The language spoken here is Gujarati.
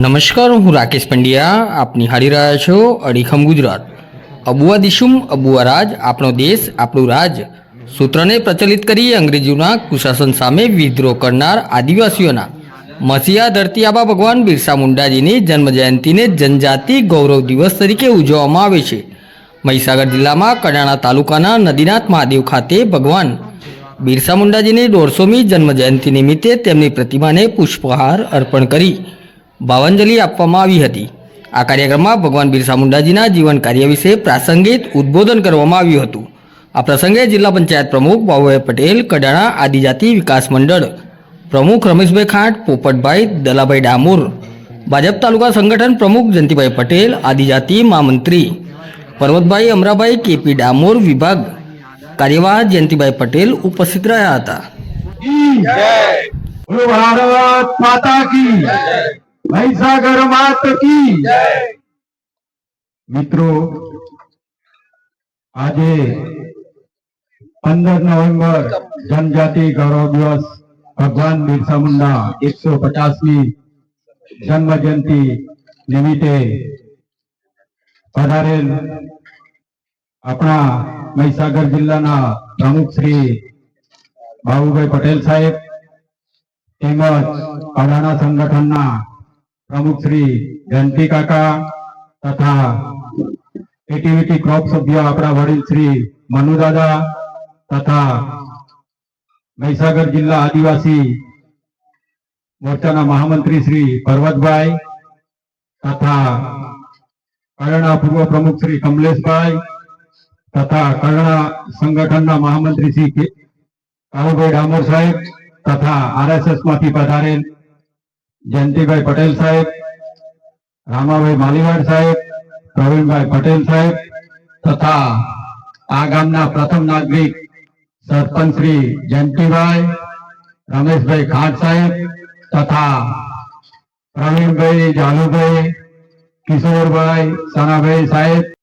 નમસ્કાર, હું રાકેશ પંડ્યા. આપ નિહાળી રહ્યા છો અડીખમ ગુજરાત. અબુઆ દિશુમ અબુઆ રાજ, આપણો દેશ, આપણું રાજ. સૂત્રને પ્રચલિત કરી અંગ્રેજોના કુશાસન સામે વિદ્રોહ કરનાર આદિવાસીઓના. મસીહા ધરતી આબા ભગવાન બિરસા મુંડાજીની જન્મજયંતિને જનજાતિ ગૌરવ દિવસ તરીકે ઉજવવામાં આવે છે. મહીસાગર જિલ્લામાં કડાણા તાલુકાના નદીનાથ મહાદેવ ખાતે ભગવાન બિરસા મુંડાજીની દોઢસોમી જન્મજયંતિ નિમિત્તે તેમની પ્રતિમાને પુષ્પહાર અર્પણ કરી ભાવાંજલિ આપવામાં આવી હતી. આ કાર્યક્રમમાં ભગવાન બિરસા મુંડાજીના જીવન કાર્ય વિશે પ્રાસંગિક ઉદ્બોધન કરવામાં આવ્યું હતું. આ પ્રસંગે જિલ્લા પંચાયત પ્રમુખ બાબુભાઈ પટેલ, કડાણા આદિજાતિ વિકાસ મંડળ પ્રમુખ રમેશભાઈ ખાંટ, પોપટભાઈ, દલાભાઈ ડામોર, ભાજપ તાલુકા સંગઠન પ્રમુખ જયંતિભાઈ પટેલ, આદિજાતિ મહામંત્રી પર્વતભાઈ અમરાભાઈ, કેપી ડામોર વિભાગ કાર્યવાહ જયંતિભાઈ પટેલ ઉપસ્થિત રહ્યા હતા. મહીસાગર માત કી મિત્રો, આજે પંદર નવેમ્બર જનજાતિ ગૌરવ દિવસ ભગવાન બિરસા મુંડા એકસો પચાસમી જન્મ જયંતિ નિમિત્તે પધારેલ આપણા મહીસાગર જિલ્લાના પ્રમુખ શ્રી બાબુભાઈ પટેલ સાહેબ તેમજ અડાણા સંગઠનના પ્રમુખ શ્રી જયંતિ કાકા તથા એટીવીટી ક્રોપ સભ્ય આપણા વડીલ શ્રી મનુદાદા તથા મહીસાગર જિલ્લા આદિવાસી મોરચાના મહામંત્રી શ્રી પર્વતભાઈ તથા કરણા પૂર્વ પ્રમુખ શ્રી કમલેશભાઈ તથા કરણા સંગઠનના મહામંત્રી શ્રી કાળુભાઈ ડામોર સાહેબ તથા આરએસએસમાંથી પધારેલ જયંતિભાઈ પટેલ સાહેબ, રામાભાઈ માલીવાડ સાહેબ, પ્રવીણભાઈ પટેલ સાહેબ તથા આ ગામના પ્રથમ નાગરિક સરપંચ શ્રી જયંતિભાઈ, રમેશભાઈ ખાટ સાહેબ તથા પ્રવીણભાઈ જાલુભાઈ કિશોરભાઈ, સનાભાઈ સાહેબ